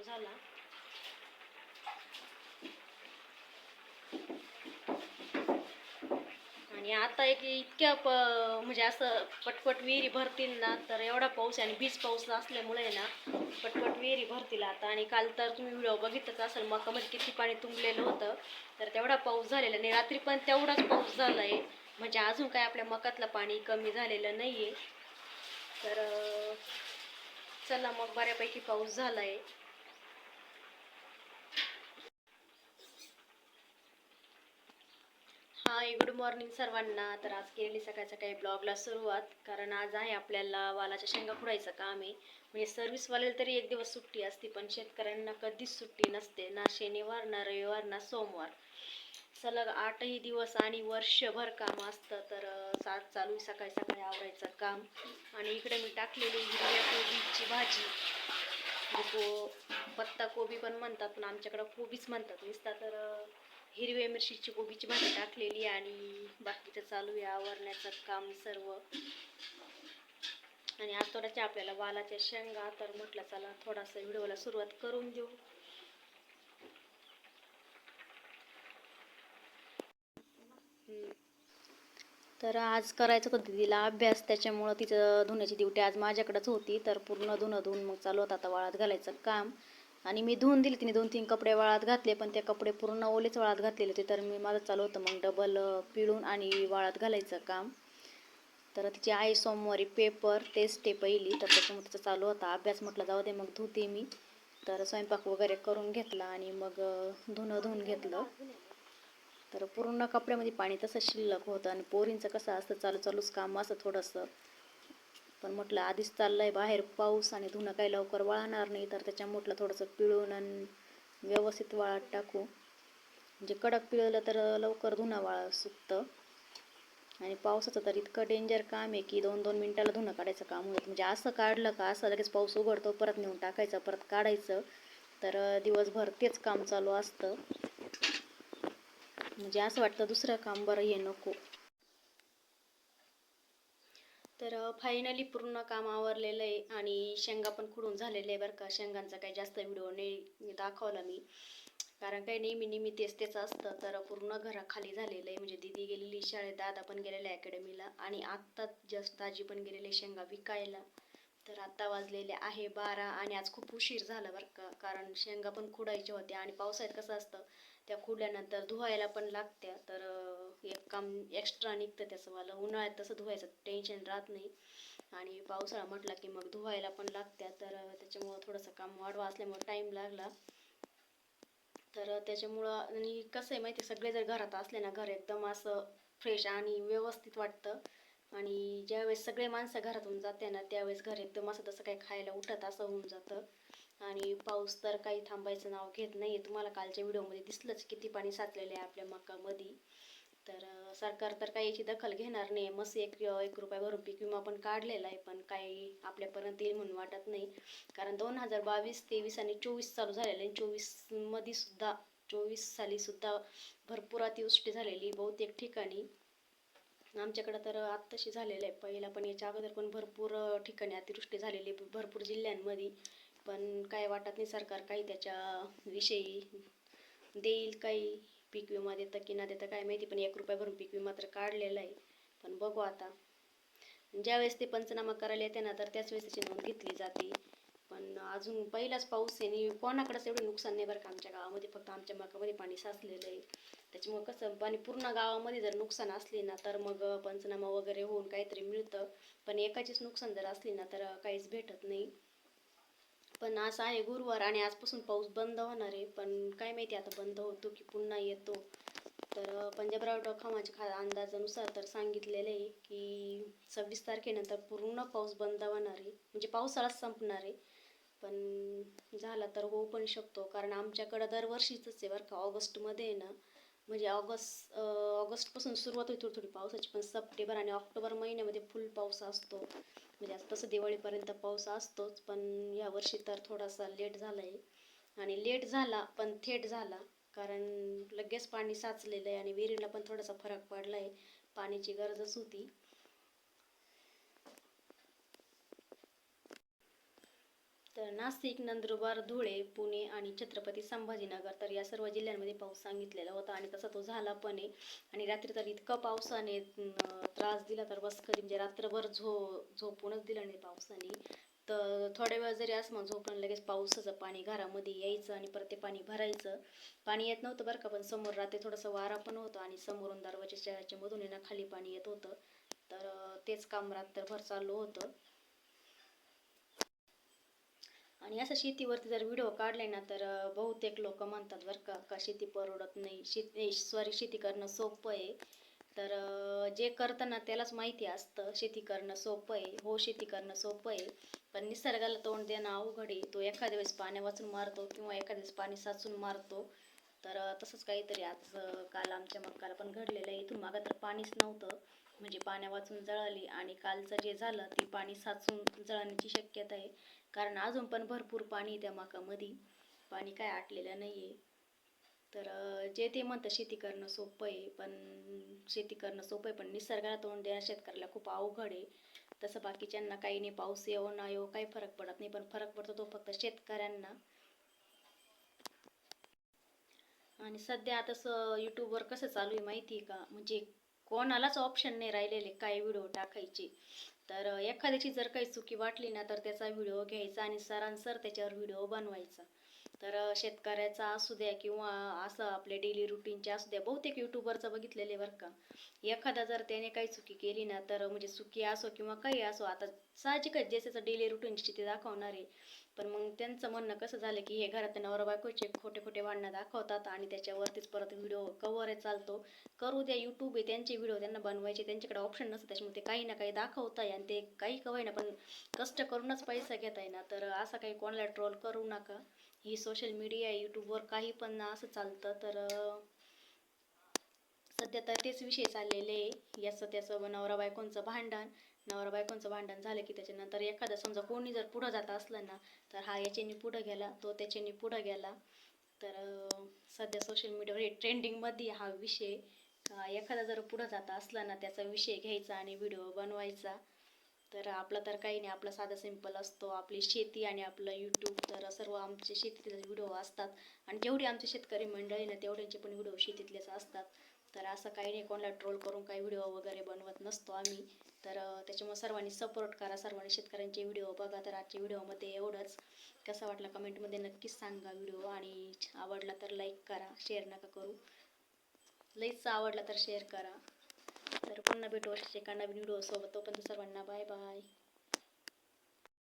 झाला. आणि आता एक इतक्या प म्हणजे असं पटपट विहिरी भरतील ना तर एवढा पाऊस आहे आणि बीज पाऊस असल्यामुळे ना पटपट विहिरी भरतील आता. आणि काल तर तुम्ही व्हिडिओ बघितच असेल मकामध्ये किती पाणी तुंबलेलं होतं तर तेवढा पाऊस झालेला नाही. रात्री पण तेवढाच पाऊस झाला आहे म्हणजे अजून काय आपल्या मकातलं पाणी कमी झालेलं नाही आहे तर चला मग बऱ्यापैकी पाऊस झाला आहे हाय गुड मॉर्निंग सर्वांना. तर आज केलेली सकाळ सकाळी ब्लॉगला सुरुवात कारण आज आहे आपल्याला वालाच्या शेंगा खुडायचं काम आहे. म्हणजे सर्व्हिसवाल्याला तरी एक दिवस सुट्टी असते पण शेतकऱ्यांना कधीच सुट्टी नसते. ना शनिवार ना रविवार ना सोमवार. सलग आठही दिवस आणि वर्षभर काम असतं तर सात चालू सकाळी सकाळी आवरायचं काम. आणि इकडे मी टाकलेली हिरव्या कोबीची भाजी. म्हणजे को पत्ता कोबी पण म्हणतात पण आमच्याकडं कोबीच म्हणतात. नुसता तर हिरव्या मिरचीची कोबीची भाजी टाकलेली आणि बाकीचं चालू आहे आवरण्याचं काम सर्व. आणि आठवड्याच्या आपल्याला वालाच्या शेंगा तर म्हटलं चला थोडासा व्हिडिओला सुरुवात करून देऊ. तर आज करायचं होतं तिला अभ्यास त्याच्यामुळं तिचं धुण्याची ड्युटी आज माझ्याकडेच होती तर पूर्ण धुणं धुवून मग चालू होतं. आता वाळात घालायचं काम. आणि मी धुवून दिली तिने दोन तीन कपडे वाळात घातले पण ते कपडे पूर्ण ओलेच वाळात घातलेले होते. तर मी माझं चालू होतं मग डबल पिळून आणि वाळात घालायचं काम. तर तिची आई सोमवारी पेपर टेस्ट आहे पहिली तर त्याच्यामुळे तिचा चालू होता. अभ्यास म्हटलं जाऊ दे मग धुते मी. तर स्वयंपाक वगैरे करून घेतला आणि मग धुणं धुवून घेतलं. तर पूर्ण कपड्यामध्ये पाणी तसं शिल्लक होतं आणि पोरींचं कसं असतं चालू चालूच काम असं थोडंसं. पण म्हटलं आधीच चाललंय बाहेर पाऊस आणि धुणं काही लवकर वाळणार नाही तर त्याच्या म्हटलं थोडंसं पिळून आणि व्यवस्थित वाळत टाकू. म्हणजे कडक पिळलं तर लवकर धुणं वाळ सुकतं. आणि पावसाचं तर इतकं डेंजर काम आहे की दोन दोन मिनिटाला धुणं काढायचं काम होतं. म्हणजे असं काढलं का असं लगेच पाऊस उघडतो परत नेऊन टाकायचं परत काढायचं. तर दिवसभर तेच काम चालू असतं. म्हणजे असं वाटतं दुसरं काम बरं हे नको. तर फायनली पूर्ण काम आवरलेलं आहे आणि शेंगा पण खुडून झालेलं आहे बरं का. शेंगांचा काही जास्त व्हिडिओ नाही दाखवला मी. कारण काही नेहमी नेहमी तेच तेच असतं. तर पूर्ण घराखाली झालेलं आहे. म्हणजे दिदी गेलेली शाळेत दादा पण गेलेले अकॅडमीला आणि आत्ताच जस्ट दाजी पण गेलेले शेंगा विकायला. तर आत्ता वाजलेले आहे बारा आणि आज खूप उशीर झाला बरं का. कारण शेंगा पण खुडायच्या होत्या आणि पावसाळ्यात कसं असतं त्या खुडल्यानंतर धुवायला पण लागत्या. तर अं, एक काम एक्स्ट्रा निघतं त्याचं उन्हाळ्यात तसं धुवायचं. टेन्शन राहत नाही. आणि पावसाळा म्हटला की मग धुवायला पण लागत्या. तर त्याच्यामुळं थोडंसं काम वाढवा असल्यामुळं टाईम लागला. तर त्याच्यामुळं आणि कसं आहे माहिती आहे, सगळे जर घरात असले ना घर एकदम असं फ्रेश आणि व्यवस्थित वाटतं. आणि ज्यावेळेस सगळे माणसं घरातून जाते ना त्यावेळेस घर एकदम असं तसं काही खायला उठत असं होऊन जातं. आणि पाऊस तर काही थांबायचं नाव घेत नाही तुम्हाला कालच्या व्हिडिओमध्ये दिसलंच किती पाणी साचलेलं आहे आपल्या मकामध्ये. तर सरकार तर काही याची दखल घेणार नाही. मस्त एक एक रुपया भरून पीक विमा पण काढलेला आहे पण काही आपल्यापर्यंत येईल म्हणून वाटत नाही. कारण दोन हजार बावीस तेवीस आणि चोवीस चालू झालेलं आहे चोवीसमध्ये सुद्धा चोवीस साली सुद्धा भरपूर अतिवृष्टी झालेली बहुतेक ठिकाणी. आमच्याकडं तर आत्ताशी झालेलं आहे. पहिला पण याच्या अगोदर पण भरपूर ठिकाणी अतिवृष्टी झालेली आहे, भरपूर जिल्ह्यांमध्ये. पण काय वाटत नाही सरकार काही त्याच्या विषयी देईल काही पीक विमा देतं की ना देतं काय माहिती पण एक रुपया भरून पीक विमा तर काढलेला आहे. पण बघू आता. ज्यावेळेस ते पंचनामा करायला येते ना तर त्याच वेळेस त्याची नोंद घेतली जाते. पण अजून पहिलाच पाऊस आहे आणि कोणाकडंच एवढं नुकसान नाही बरं का आमच्या गावामध्ये फक्त आमच्या मकामध्ये पाणी साचलेलं आहे. त्याच्यामुळं कसं पाणी पूर्ण गावामध्ये जर नुकसान असली ना तर मग पंचनामा वगैरे होऊन काहीतरी मिळतं. पण एकाचीच नुकसान जर असली ना तर काहीच भेटत नाही. पण असं आहे गुरुवार आणि आजपासून पाऊस बंद होणार आहे. पण काय माहिती आता बंद होतो की पुन्हा येतो. तर पंजाबराव डॉखामाच्या खा अंदाजानुसार तर सांगितलेलं आहे की सव्वीस तारखेनंतर पूर्ण पाऊस बंद होणार आहे. म्हणजे पावसाळाच संपणार आहे. पण झाला तर होऊ पण शकतो. कारण आमच्याकडं दरवर्षीच आहे बरं का. ऑगस्टमध्ये आहे ना म्हणजे ऑगस्ट ऑगस्टपासून सुरुवात होती थोडी थोडी पावसाची पण सप्टेंबर आणि ऑक्टोबर महिन्यामध्ये फुल पाऊस असतो. म्हणजे आता तसं दिवाळीपर्यंत पाऊस असतोच पण या वर्षी तर थोडासा लेट झाला आहे आणि लेट झाला पण थेट झाला कारण लगेच पाणी साचलेलं आहे आणि विहिरीला पण थोडासा फरक पडला आहे पाण्याची गरजच होती. तर नाशिक नंदुरबार धुळे पुणे आणि छत्रपती संभाजीनगर तर या सर्व जिल्ह्यांमध्ये पाऊस सांगितलेला होता आणि तसा तो झाला पण आहे. आणि रात्री तर इतकं पावसाने त्रास दिला तर बस कधी म्हणजे रात्रभर झो झोपूनच दिलं नाही पावसाने. तर थोड्या वेळ जरी असं झोपून लगेच पावसाचं पाणी घरामध्ये यायचं आणि परत ते पाणी भरायचं. पाणी येत नव्हतं बरं का पण समोर रात्री थोडंसं वारा पण होतं आणि समोरून दरवाजाच्या मधून येणं ना खाली पाणी येत होतं. तर तेच काम रात्रभर चालू होतं. आणि असं शेतीवरती जर व्हिडिओ काढले ना तर बहुतेक लोक म्हणतात बरं का का शेती परवडत नाही. शेती सॉरी शेती करणं सोपं आहे. तर जे करताना त्यालाच माहिती असतं शेती करणं सोपं आहे. हो शेती करणं सोपं आहे. पण निसर्गाला तोंड देणं अवघड आहे. तो एखाद्या वेळेस पाण्या वाचून मारतो किंवा एखाद्या वेळेस पाणी साचून मारतो. तर तसंच काहीतरी आज काल आमच्या मक्काला पण घडलेलं आहे. इथून मागं तर पाणीच नव्हतं. म्हणजे पाण्या वाचून जळाली आणि कालचं जे झालं ते पाणी साचून जळण्याची शक्यता आहे. कारण अजून पण भरपूर पाणी त्या मकामध्ये. पाणी काय आटलेलं नाही आहे तर जे ते म्हणतं शेती करणं सोपं आहे पण शेती करणं सोपं आहे पण निसर्गाला तोंड देणं शेतकऱ्याला खूप अवघड आहे. तसं बाकीच्यांना काही नाही पाऊस येवो ना येवो काही फरक पडत नाही पण फरक पडतो तो फक्त शेतकऱ्यांना. आणि सध्या आता स यूट्यूबवर कसं चालू आहे माहिती आहे का? म्हणजे कोणालाच ऑप्शन नाही राहिलेले काय व्हिडिओ टाकायचे. तर एखाद्याची जर काही चुकी वाटली ना तर त्याचा व्हिडिओ घ्यायचा आणि सरांसर त्याच्यावर व्हिडिओ बनवायचा. तर शेतकऱ्याचा असू द्या किंवा असं आपले डेली रुटीनचे असू द्या बहुतेक यूट्यूबवरचं बघितलेले बरं का. एखादा जर त्याने काही चुकी केली ना तर म्हणजे चुकी असो किंवा काही असो आता साहजिकच ज्याचं डेली रुटीनची ते दाखवणार आहे. पण मग त्यांचं म्हणणं कसं झालं की हे घरात नवरा बायकोचे खोटे खोटे भांडणं दाखवतात आणि त्याच्यावरतीच परत व्हिडिओ कवर चालतो. करू द्या यूट्यूब आहे त्यांचे व्हिडिओ त्यांना बनवायचे त्यांच्याकडे ऑप्शन नसतं त्याच्यामुळे ते काही ना काही दाखवत आहे आणि ते काही कवाय ना पण कष्ट करूनच पैसा घेताय ना. तर असं काही कोणाला ट्रोल करू नका. ही सोशल मीडिया यूट्यूबवर काही पण असं चालतं तर सध्या तर तेच विषय चाललेले आहे. याचं त्याचं नवरा बायकोंचं भांडण. नवरा बायकोंचं भांडण झालं की त्याच्यानंतर एखादा समजा कोणी जर पुढं जात असलं ना तर हा याच्यानी पुढं गेला तो त्याच्यानी पुढं गेला. तर सध्या सोशल मीडियावर ट्रेंडिंगमध्ये हा विषय एखादा जर पुढं जात असला ना त्याचा विषय घ्यायचा आणि व्हिडिओ बनवायचा. तर आपला तर काही नाही आपला साधा सिंपल असतो. आपली शेती आणि आपलं यूट्यूब तर सर्व आमचे शेतीतले व्हिडिओ असतात. आणि जेवढी आमचे शेतकरी मंडळी ना तेवढ्यांचे पण व्हिडिओ शेतीतलेच असतात. तर असं काही नाही कोणाला ट्रोल करून काही व्हिडिओ वगैरे बनवत नसतो आम्ही. तर त्याच्यामुळं त्याच्यामुळे सर्वांनी सपोर्ट करा. सर्वांनी शेतकऱ्यांचे व्हिडिओ बघा. तर आजच्या व्हिडिओमध्ये एवढंच. कसा वाटला कमेंटमध्ये नक्कीच सांगा व्हिडिओ आणि आवडला तर लाईक करा. शेअर नका करू. लईच आवडला तर शेअर करा. तर पुन्हा भेटू अशाच एका नवीन व्हिडिओसोबत तोपर्यंत सर्वांना बाय बाय